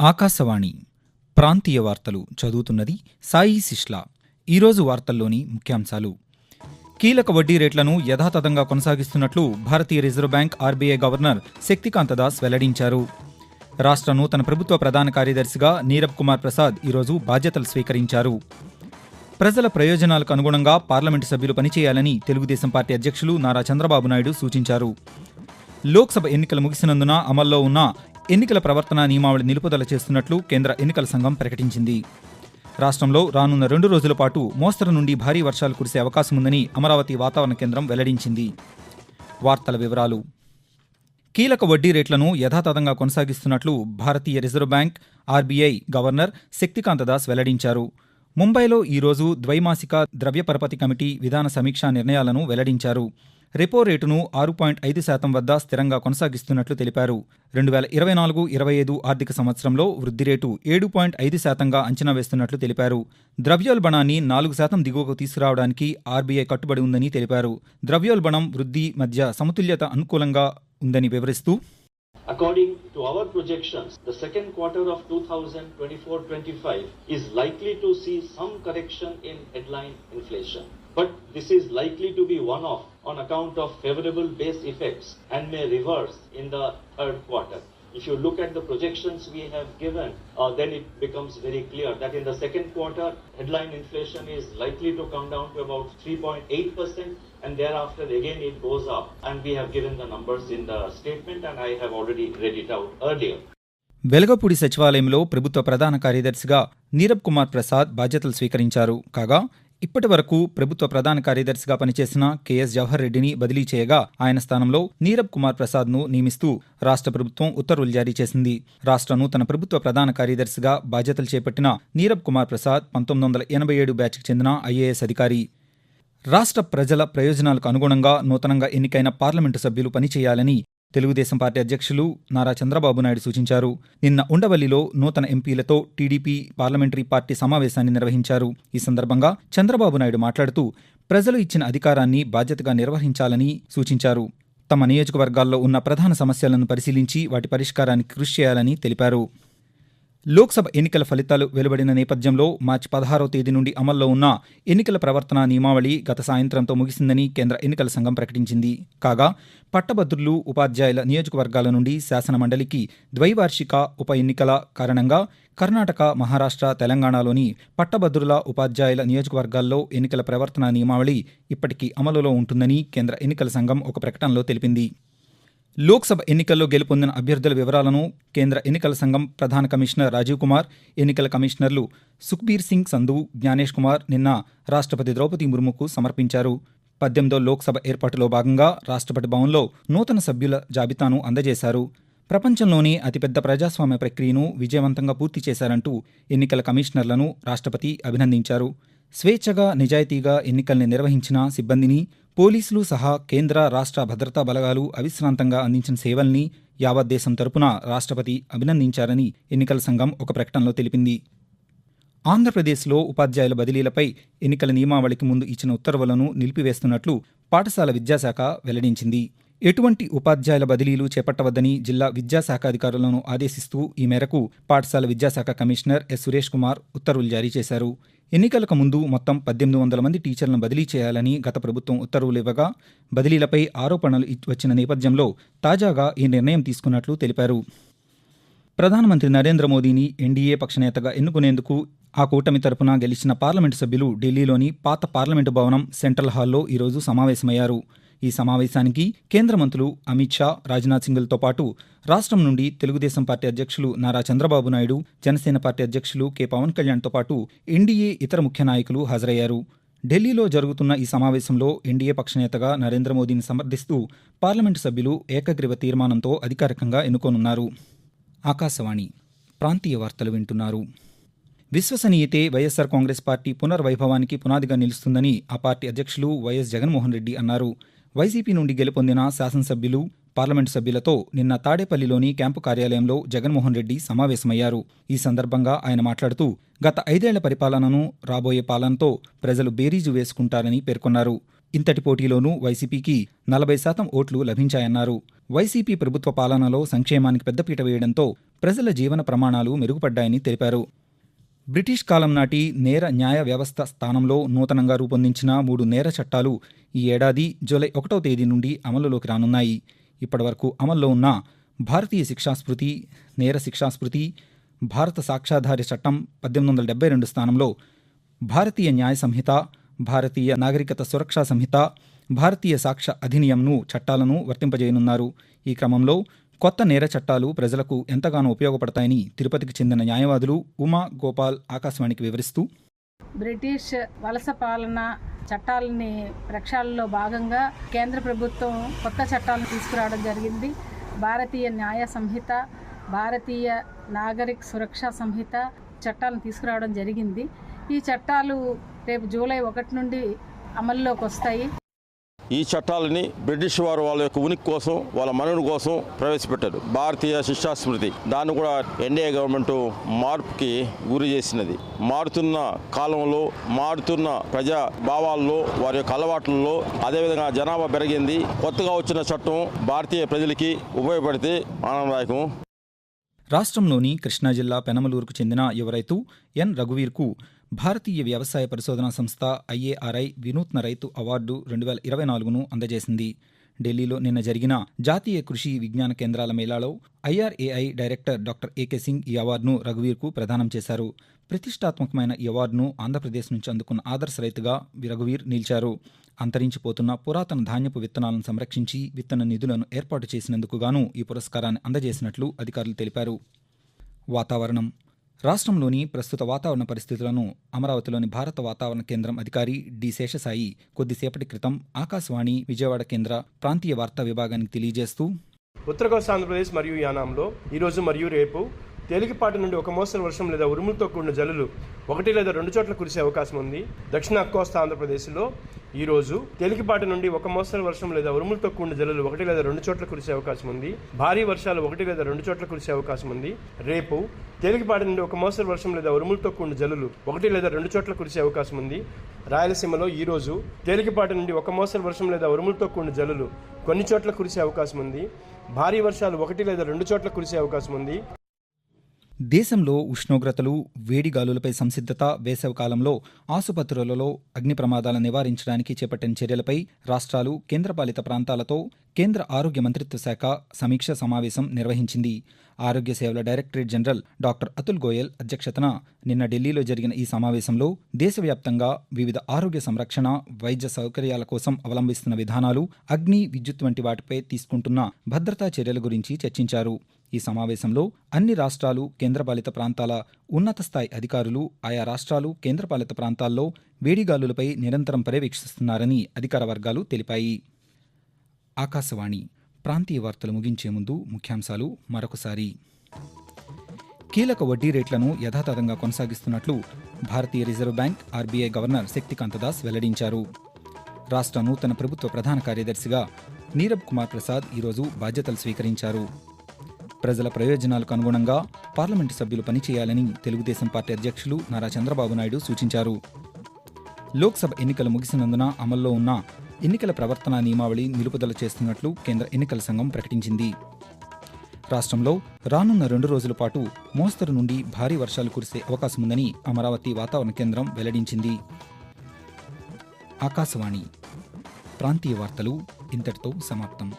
ఆకాశవాణి ప్రాంతీయ వార్తలు చదువుతున్నది సాయి సిష్లా. ఈరోజు వార్తల్లోని ముఖ్యాంశాలు. కీలక వడ్డీ రేట్లను యథాతథంగా కొనసాగిస్తున్నట్లు భారతీయ reserve bank RBI governor Shaktikanta Das వెల్లడించారు. రాష్ట్ర నూతన ప్రభుత్వ ప్రధాన కార్యదర్శిగా నీరబ్ కుమార్ ప్రసాద్ ఈరోజు బాధ్యతలు స్వీకరించారు. ప్రజల ప్రయోజనాలకు అనుగుణంగా పార్లమెంటు సభ్యులు పనిచేయాలని తెలుగుదేశం పార్టీ అధ్యక్షులు నారా చంద్రబాబు నాయుడు సూచించారు. లోక్సభ ఎన్నికలు ముగిసినందున అమల్లో ఉన్న ఎన్నికల ప్రవర్తన నియమావళి నిలుపుదల చేస్తున్నట్లు కేంద్ర ఎన్నికల సంఘం ప్రకటించింది. రాష్ట్రంలో రానున్న రెండు రోజుల పాటు మోస్తరు నుండి భారీ వర్షాలు కురిసే అవకాశం ఉందని అమరావతి వాతావరణ కేంద్రం వెల్లడించింది. వార్తల వివరాలు. కీలక వడ్డీ రేట్లను యథాతథంగా కొనసాగిస్తున్నట్లు భారతీయ reserve bank RBI governor Shaktikanta Das వెల్లడించారు. ముంబైలో ఈరోజు ద్వైమాసిక ద్రవ్య పరపతి కమిటీ విధాన సమీక్షా నిర్ణయాలను వెల్లడించారు. రెపో రేటును ఆరు పాయింట్ ఐదు శాతం వద్ద స్థిరంగా కొనసాగిస్తున్నట్లు తెలిపారు. రెండు వేల ఇరవై నాలుగు ఇరవై ఐదు ఆర్థిక సంవత్సరంలో వృద్ధి రేటు ఏడు పాయింట్ ఐదు శాతంగా అంచనా వేస్తున్నట్లు తెలిపారు. ద్రవ్యోల్బణాన్ని నాలుగు శాతం దిగువకు తీసుకురావడానికి ఆర్బీఐ కట్టుబడి ఉందని తెలిపారు. ద్రవ్యోల్బణం వృద్ధి మధ్య సమతుల్యత అనుకూలంగా ఉందని వివరిస్తూ According to our projections, the second quarter of 2024-25 is likely to see some correction in headline inflation. But this is likely to be one-off on account of favorable base effects and may reverse in the third quarter. If you look at the projections we have given, uh, then it becomes very clear that in the second quarter, headline inflation is likely to come down to about 3.8% and thereafter again it goes up. And we have given the numbers in the statement and I have already read it out earlier. Velagapudi సచివాలయంలో ప్రభుత్వ ప్రధాన కార్యదర్శిగా నీరబ్ కుమార్ ప్రసాద్ బాధ్యతలు స్వీకరించారు కాగా ఇప్పటి వరకు ప్రభుత్వ ప్రధాన కార్యదర్శిగా పనిచేసిన కెఎస్ జవహర్ రెడ్డిని బదిలీ చేయగా ఆయన స్థానంలో నీరబ్ కుమార్ ప్రసాద్ను నియమిస్తూ రాష్ట్ర ప్రభుత్వం ఉత్తర్వులు జారీ చేసింది. రాష్ట్ర నూతన ప్రభుత్వ ప్రధాన కార్యదర్శిగా బాధ్యతలు చేపట్టిన నీరబ్ కుమార్ ప్రసాద్ పంతొమ్మిది వందల ఎనభై ఏడు బ్యాచ్కి చెందిన ఐఏఎస్ అధికారి. రాష్ట్ర ప్రజల ప్రయోజనాలకు అనుగుణంగా నూతనంగా ఎన్నికైన పార్లమెంటు సభ్యులు పనిచేయాలని తెలుగుదేశం పార్టీ అధ్యక్షులు నారా చంద్రబాబు నాయుడు సూచించారు. నిన్న ఉండవల్లిలో నూతన ఎంపీలతో టీడీపీ పార్లమెంటరీ పార్టీ సమావేశాన్ని నిర్వహించారు. ఈ సందర్భంగా చంద్రబాబు నాయుడు మాట్లాడుతూ ప్రజలు ఇచ్చిన అధికారాన్ని బాధ్యతగా నిర్వహించాలని సూచించారు. తమ నియోజకవర్గాల్లో ఉన్న ప్రధాన సమస్యలను పరిశీలించి వాటి పరిష్కారానికి కృషి చేయాలని తెలిపారు. లోక్సభ ఎన్నికల ఫలితాలు వెలువడిన నేపథ్యంలో మార్చి పదహారో తేదీ నుండి అమల్లో ఉన్న ఎన్నికల ప్రవర్తన నియమావళి గత సాయంత్రంతో ముగిసిందని కేంద్ర ఎన్నికల సంఘం ప్రకటించింది. కాగా పట్టభద్రులు ఉపాధ్యాయుల నియోజకవర్గాల నుండి శాసనమండలికి ద్వైవార్షిక ఉప ఎన్నికల కారణంగా కర్ణాటక మహారాష్ట్ర తెలంగాణలోని పట్టభద్రుల ఉపాధ్యాయుల నియోజకవర్గాల్లో ఎన్నికల ప్రవర్తన నియమావళి ఇప్పటికీ అమలులో ఉంటుందని కేంద్ర ఎన్నికల సంఘం ఒక ప్రకటనలో తెలిపింది. లోక్సభ ఎన్నికల్లో గెలుపొందిన అభ్యర్థుల వివరాలను కేంద్ర ఎన్నికల సంఘం ప్రధాన కమిషనర్ రాజీవ్ కుమార్ ఎన్నికల కమిషనర్లు సుఖ్బీర్ సింగ్ సంధు జ్ఞానేష్ కుమార్ నిన్న రాష్ట్రపతి ద్రౌపది ముర్ముకు సమర్పించారు. పద్దెనిమిదో లోక్సభ ఏర్పాటులో భాగంగా రాష్ట్రపతి భవన్లో నూతన సభ్యుల జాబితాను అందజేశారు. ప్రపంచంలోనే అతిపెద్ద ప్రజాస్వామ్య ప్రక్రియను విజయవంతంగా పూర్తి చేశారంటూ ఎన్నికల కమిషనర్లను రాష్ట్రపతి అభినందించారు. స్వేచ్ఛగా నిజాయితీగా ఎన్నికల్ని నిర్వహించిన సిబ్బందిని పోలీసులు సహా కేంద్ర రాష్ట్ర భద్రతా బలగాలు అవిశ్రాంతంగా అందించిన సేవల్ని యావత్ దేశం తరపున రాష్ట్రపతి అభినందించారని ఎన్నికల సంఘం ఒక ప్రకటనలో తెలిపింది. ఆంధ్రప్రదేశ్లో ఉపాధ్యాయుల బదిలీలపై ఎన్నికల నియమావళికి ముందు ఇచ్చిన ఉత్తర్వులను నిలిపివేస్తున్నట్లు పాఠశాల విద్యాశాఖ వెల్లడించింది. ఎటువంటి ఉపాధ్యాయుల బదిలీలు చేపట్టవద్దని జిల్లా విద్యాశాఖ అధికారులను ఆదేశిస్తూ ఈ మేరకు పాఠశాల విద్యాశాఖ కమిషనర్ ఎస్. సురేష్ కుమార్ ఉత్తర్వులు జారీ చేశారు. ఎన్నికలకు ముందు మొత్తం పద్దెనిమిది వందల మంది టీచర్లను బదిలీ చేయాలని గత ప్రభుత్వం ఉత్తర్వులు ఇవ్వగా బదిలీలపై ఆరోపణలు వచ్చిన నేపథ్యంలో తాజాగా ఈ నిర్ణయం తీసుకున్నట్లు తెలిపారు. ప్రధానమంత్రి నరేంద్ర మోదీని ఎన్డీఏ పక్షనేతగా ఎన్నుకునేందుకు ఆ కూటమి తరపున గెలిచిన పార్లమెంటు సభ్యులు ఢిల్లీలోని పాత పార్లమెంటు భవనం సెంట్రల్ హాల్లో ఈరోజు సమావేశమయ్యారు. ఈ సమావేశానికి కేంద్ర మంత్రులు అమిత్ షా రాజ్నాథ్ సింగ్లతో పాటు రాష్ట్రం నుండి తెలుగుదేశం పార్టీ అధ్యక్షులు నారా చంద్రబాబు నాయుడు జనసేన పార్టీ అధ్యక్షులు కె. పవన్ కళ్యాణ్తో పాటు ఎన్డీఏ ఇతర ముఖ్య నాయకులు హాజరయ్యారు. ఢిల్లీలో జరుగుతున్న ఈ సమావేశంలో ఎన్డీఏ పక్షనేతగా నరేంద్ర మోదీని సమర్థిస్తూ పార్లమెంటు సభ్యులు ఏకగ్రీవ తీర్మానంతో అధికారికంగా ఎన్నుకోనున్నారు. ఆకాశవాణి ప్రాంతీయ వార్తలు వింటున్నారు. విశ్వసనీయతే వైఎస్సార్ కాంగ్రెస్ పార్టీ పునర్వైభవానికి పునాదిగా నిలుస్తుందని ఆ పార్టీ అధ్యక్షులు వైఎస్ జగన్మోహన్ రెడ్డి అన్నారు. వైసీపీ నుండి గెలుపొందిన శాసనసభ్యులు పార్లమెంటు సభ్యులతో నిన్న తాడేపల్లిలోని క్యాంపు కార్యాలయంలో జగన్మోహన్ రెడ్డి సమావేశమయ్యారు. ఈ సందర్భంగా ఆయన మాట్లాడుతూ గత ఐదేళ్ళ పరిపాలనను రాబోయే పాలనతో ప్రజలు బేరీజు వేసుకుంటారని పేర్కొన్నారు. ఇంతటి పోటీలోనూ వైసీపీకి నలభై శాతం ఓట్లు లభించాయన్నారు. వైసీపీ ప్రభుత్వ పాలనలో సంక్షేమానికి పెద్దపీట వేయడంతో ప్రజల జీవన ప్రమాణాలు మెరుగుపడ్డాయని తెలిపారు. బ్రిటిష్ కాలం నాటి నేర న్యాయ వ్యవస్థ స్థానంలో నూతనంగా రూపొందించిన మూడు నేర చట్టాలు ఈ ఏడాది జూలై ఒకటో తేదీ నుండి అమలులోకి రానున్నాయి. ఇప్పటివరకు అమల్లో ఉన్న భారతీయ శిక్షాస్మృతి నేర శిక్షాస్మృతి భారత సాక్ష్యాధార్య చట్టం పద్దెనిమిది వందల డెబ్బై రెండు స్థానంలో భారతీయ న్యాయ సంహిత భారతీయ నాగరికత సురక్షా సంహిత భారతీయ సాక్ష్య అధినియంను చట్టాలను వర్తింపజేయనున్నారు. ఈ క్రమంలో కొత్త నేర చట్టాలు ప్రజలకు ఎంతగానో ఉపయోగపడతాయని తిరుపతికి చెందిన న్యాయవాదులు ఉమా గోపాల్ ఆకాశవాణికి వివరిస్తూ బ్రిటిష్ వలస పాలన చట్టాలని ప్రక్షాళనలో భాగంగా కేంద్ర ప్రభుత్వం కొత్త చట్టాలను తీసుకురావడం జరిగింది. భారతీయ న్యాయ సంహిత భారతీయ నాగరిక సురక్ష సంహిత చట్టాలను తీసుకురావడం జరిగింది. ఈ చట్టాలు రేపు జూలై ఒకటి నుండి అమల్లోకి వస్తాయి. ఈ చట్టాలని బ్రిటిష్ వారు వాళ్ళ యొక్క ఉనికి కోసం వాళ్ళ మనుడు కోసం ప్రవేశపెట్టారు. భారతీయ శిక్షాస్మృతి దాన్ని కూడా ఎన్డీఏ గవర్నమెంట్ మార్పుకి గురి చేసినది. మారుతున్న కాలంలో మారుతున్న ప్రజా భావాల్లో వారి యొక్క అలవాట్లలో అదేవిధంగా జనాభా పెరిగింది. కొత్తగా వచ్చిన చట్టం భారతీయ ప్రజలకి ఉపయోగపడితే ఆనందదాయకం. రాష్ట్రంలోని కృష్ణా జిల్లా పెనమలూరుకు చెందిన యువ రైతు ఎన్ రఘువీర్కు భారతీయ వ్యవసాయ పరిశోధనా సంస్థ ఐఏఆర్ఐ వినూత్న రైతు అవార్డు రెండు వేల ఇరవై నాలుగును అందజేసింది. ఢిల్లీలో నిన్న జరిగిన జాతీయ కృషి విజ్ఞాన కేంద్రాల మేళాలో IARI director doctor AK Singh ఈ అవార్డును రఘువీర్కు ప్రదానం చేశారు. ప్రతిష్టాత్మకమైన ఈ అవార్డును ఆంధ్రప్రదేశ్ నుంచి అందుకున్న ఆదర్శ రైతుగా రఘువీర్ నిలిచారు. అంతరించిపోతున్న పురాతన ధాన్యపు విత్తనాలను సంరక్షించి విత్తన నిధులను ఏర్పాటు చేసినందుకు గాను ఈ పురస్కారాన్ని అందజేసినట్లు అధికారులు తెలిపారు. వాతావరణం రాష్ట్రంలోని ప్రస్తుత వాతావరణ పరిస్థితులను అమరావతిలోని భారత వాతావరణ కేంద్రం అధికారి డి శేషసాయి కొద్దిసేపటి క్రితం ఆకాశవాణి విజయవాడ కేంద్ర ప్రాంతీయ వార్తా విభాగానికి తెలియజేస్తూ ఉత్తర కోస్తా ఆంధ్రప్రదేశ్ మరియు యానాంలో ఈరోజు మరియు రేపు తేలికపాటి నుండి ఒక మోస్తరు వర్షం లేదా ఉరుములతో కూడిన జల్లులు ఒకటి లేదా రెండు చోట్ల కురిసే అవకాశం ఉంది. దక్షిణ కోస్తా ఆంధ్రప్రదేశ్లో ఈరోజు తేలికపాటి నుండి ఒక మోస్తరు వర్షం లేదా ఉరుములతో కూడిన జల్లులు ఒకటి లేదా రెండు చోట్ల కురిసే అవకాశం ఉంది. భారీ వర్షాలు ఒకటి లేదా రెండు చోట్ల కురిసే అవకాశం ఉంది. రేపు తేలికపాటి నుండి ఒక మోస్తరు వర్షం లేదా ఉరుములతో కూడిన జల్లులు ఒకటి లేదా రెండు చోట్ల కురిసే అవకాశం ఉంది. రాయలసీమలో ఈ రోజు తేలికపాటి నుండి ఒక మోస్తరు వర్షం లేదా ఉరుములతో కూడిన జల్లులు కొన్ని చోట్ల కురిసే అవకాశం ఉంది. భారీ వర్షాలు ఒకటి లేదా రెండు చోట్ల కురిసే అవకాశం ఉంది. దేశంలో ఉష్ణోగ్రతలు వేడిగాలులపై సంసిద్ధత వేసవికాలంలో ఆసుపత్రులలో అగ్ని ప్రమాదాలను నివారించడానికి చేపట్టిన చర్యలపై రాష్ట్రాలు కేంద్రపాలిత ప్రాంతాలతో కేంద్ర ఆరోగ్య మంత్రిత్వ శాఖ సమీక్ష సమావేశం నిర్వహించింది. ఆరోగ్య సేవల directorate general doctor Atul Goyal అధ్యక్షతన నిన్న ఢిల్లీలో జరిగిన ఈ సమావేశంలో దేశవ్యాప్తంగా వివిధ ఆరోగ్య సంరక్షణ వైద్య సౌకర్యాల కోసం అవలంబిస్తున్న విధానాలు అగ్ని విద్యుత్ వంటి వాటిపై తీసుకుంటున్న భద్రతా చర్యల గురించి చర్చించారు. ఈ సమావేశంలో అన్ని రాష్ట్రాలు కేంద్రపాలిత ప్రాంతాల ఉన్నత స్థాయి అధికారులు ఆయా రాష్ట్రాలు కేంద్రపాలిత ప్రాంతాల్లో వేడిగాలులపై నిరంతరం పర్యవేక్షిస్తున్నారని అధికార వర్గాలు తెలిపాయి. ఆకాశవాణి ప్రాంతీయ వార్తలు ముగించే ముందు ముఖ్యాంశాలు మరొకసారి. కీలక వడ్డీ రేట్లను యథాతథంగా కొనసాగిస్తున్నట్లు భారతీయ reserve bank RBI governor Shaktikanta Das వెల్లడించారు. రాష్ట్ర నూతన ప్రభుత్వ ప్రధాన కార్యదర్శిగా నీరబ్ కుమార్ ప్రసాద్ ఈరోజు బాధ్యతలు స్వీకరించారు. ప్రజల ప్రయోజనాలకు అనుగుణంగా పార్లమెంటు సభ్యులు పనిచేయాలని తెలుగుదేశం పార్టీ అధ్యక్షులు నారా చంద్రబాబు నాయుడు సూచించారు. లోక్సభ ఎన్నికలు ముగిసినందున అమల్లో ఉన్న ఎన్నికల ప్రవర్తన నియమావళి నిలుపుదల చేస్తున్నట్లు కేంద్ర ఎన్నికల సంఘం ప్రకటించింది. రాష్ట్రంలో రానున్న రెండు రోజుల పాటు మోస్తరు నుండి భారీ వర్షాలు కురిసే అవకాశం ఉందని అమరావతి వాతావరణ కేంద్రం వెల్లడించింది. ఆకాశవాణి ప్రాంతీయ వార్తలు ఇంతటితో సమాప్తం.